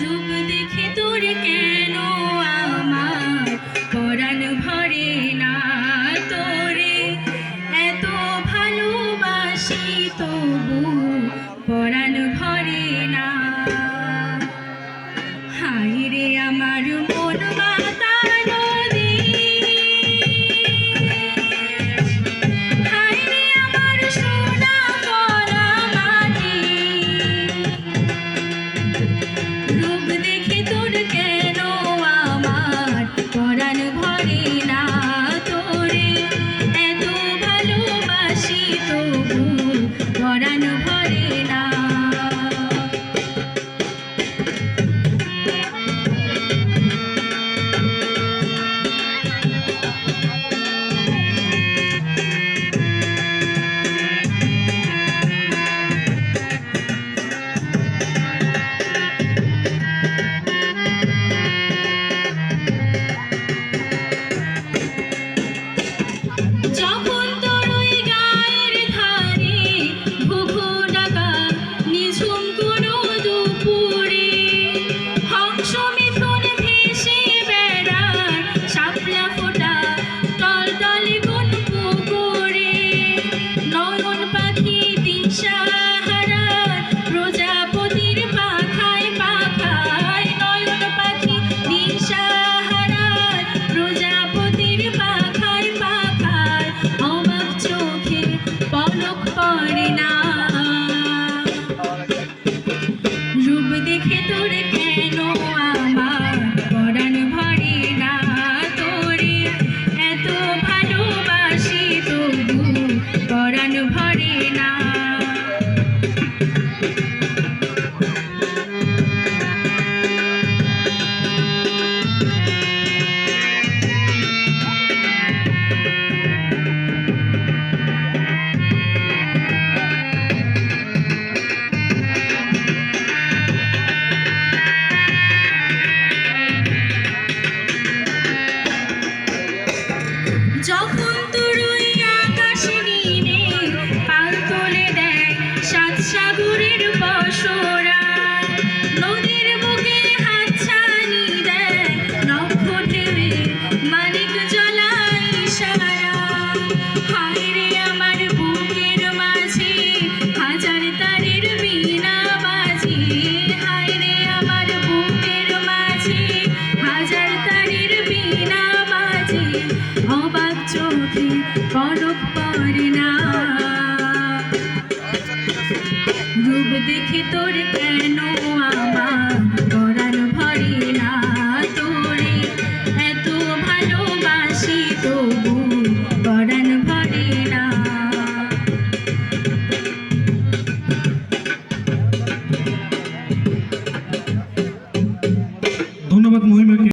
রূপ পলক পড়ে না হাজার তারের চোখে পলক পরে না। রূপ দেখে তোর কেন আমার পরাণ ভরে না? তোরে এত ভালোবাসি তবু